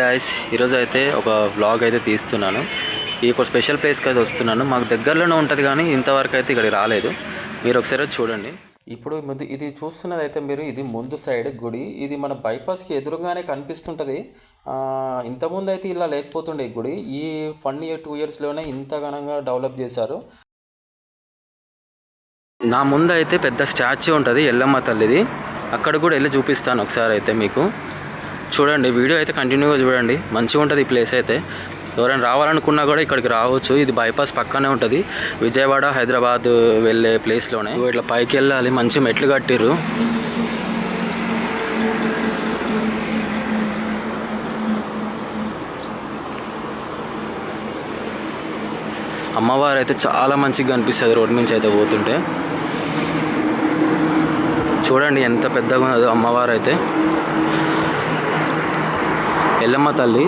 Guys ఈరోజు అయితే ఒక వ్లాగ్ అయితే తీస్తున్నాను. ఈ ఒక స్పెషల్ ప్లేస్కి అయితే వస్తున్నాను. మాకు దగ్గరలోనే ఉంటుంది కానీ ఇంతవరకు అయితే ఇక్కడికి రాలేదు. మీరు ఒకసారి చూడండి. ఇప్పుడు ముందు ఇది చూస్తున్నది అయితే మీరు ఇది ముందు సైడ్ గుడి. ఇది మన బైపాస్కి ఎదురుగానే కనిపిస్తుంటుంది. ఇంతకుముందు అయితే ఇలా లేకపోతుండే గుడి. ఈ వన్ ఇయర్ టూ ఇయర్స్లోనే ఇంత ఘనంగా డెవలప్ చేశారు. నా ముందు అయితే పెద్ద స్టాచ్యూ ఉంటుంది ఎల్లమ్మ తల్లిది. అక్కడ కూడా వెళ్ళి చూపిస్తాను ఒకసారి అయితే మీకు. చూడండి వీడియో అయితే కంటిన్యూగా చూడండి. మంచిగా ఉంటుంది ఈ ప్లేస్ అయితే. ఎవరైనా రావాలనుకున్నా కూడా ఇక్కడికి రావచ్చు. ఇది బైపాస్ పక్కనే ఉంటుంది. విజయవాడ హైదరాబాద్ వెళ్ళే ప్లేస్లోనే ఇట్లా పైకి వెళ్ళాలి. మంచి మెట్లు కట్టిర్రు. అమ్మవారు అయితే చాలా మంచిగా కనిపిస్తుంది రోడ్ నుంచి అయితే పోతుంటే. చూడండి ఎంత పెద్దగా ఉన్నదో అమ్మవారు అయితే ఎల్లమ్మ తల్లి.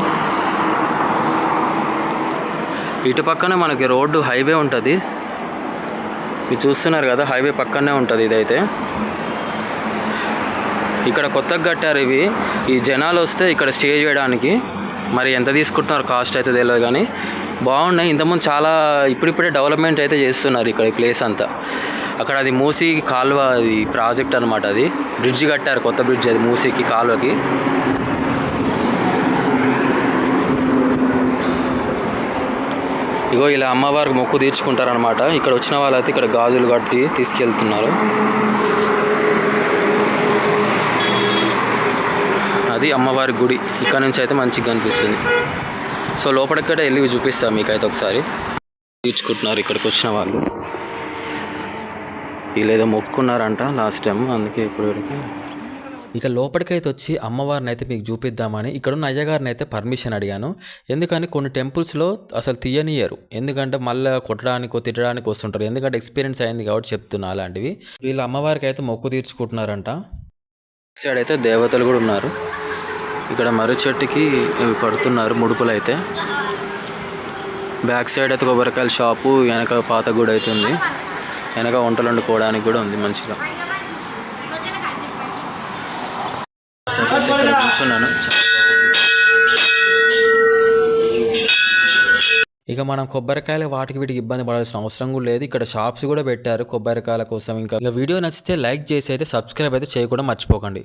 ఇటు పక్కనే మనకి రోడ్డు హైవే ఉంటుంది. మీరు చూస్తున్నారు కదా హైవే పక్కనే ఉంటుంది ఇదైతే. ఇక్కడ కొత్తగా కట్టారు ఇవి. ఈ జనాలు వస్తే ఇక్కడ స్టే చేయడానికి. మరి ఎంత తీసుకుంటున్నారు కాస్ట్ అయితే తెలియదు కానీ బాగున్నాయి. ఇంతకుముందు చాలా ఇప్పుడిప్పుడే డెవలప్మెంట్ అయితే చేస్తున్నారు ఇక్కడ ఈ ప్లేస్ అంతా. అక్కడ అది మూసీకి కాలువ అది ప్రాజెక్ట్ అనమాట అది. బ్రిడ్జ్ కట్టారు కొత్త బ్రిడ్జ్ అది మూసీకి కాలువకి. ఇగో ఇలా అమ్మవారికి మొక్కు తీర్చుకుంటారనమాట ఇక్కడ వచ్చిన వాళ్ళైతే ఇక్కడ గాజులు కట్టి తీసుకెళ్తున్నారు. అది అమ్మవారి గుడి. ఇక్కడ నుంచి అయితే మంచిగా కనిపిస్తుంది. సో లోపలికి వెళ్ళి చూపిస్తాను మీకైతే ఒకసారి. తీర్చుకుంటున్నారు ఇక్కడికి వచ్చిన వాళ్ళు. వీళ్ళేదో మొక్కున్నారంట లాస్ట్ టైం అందుకే ఇప్పుడు పెడితే ఇక లోపలికైతే వచ్చి అమ్మవారిని అయితే మీకు చూపిద్దామని ఇక్కడున్న అయ్యగారిని అయితే పర్మిషన్ అడిగాను. ఎందుకని కొన్ని టెంపుల్స్లో అసలు తీయనియరు. ఎందుకంటే మళ్ళీ కొట్టడానికి తిట్టడానికి వస్తుంటారు. ఎందుకంటే ఎక్స్పీరియన్స్ అయింది కాబట్టి చెప్తున్నా అలాంటివి. వీళ్ళు అమ్మవారికి అయితే మొక్కు తీర్చుకుంటున్నారంట. సైడ్ అయితే దేవతలు కూడా ఉన్నారు. ఇక్కడ మర్రి చెట్టుకి ఇవి కడుతున్నారు ముడుపులు అయితే బ్యాక్ సైడ్ అయితే కొబ్బరికాయల షాపు వెనక పాత గుడి అయితే ఉంది. వెనక వంటలు వండుకోవడానికి కూడా ఉంది మంచిగా. ఇక్కడ కూర్చున్నాను. ఇక మనం కొబ్బరికాయలు వాటికి వీటికి ఇబ్బంది పడాల్సిన అవసరం కూడా లేదు. ఇక్కడ షాప్స్ కూడా పెట్టారు కొబ్బరికాయల కోసం. ఇంకా ఇక వీడియో నచ్చితే లైక్ చేసి అయితే సబ్స్క్రైబ్ అయితే చేయకుండా మర్చిపోకండి.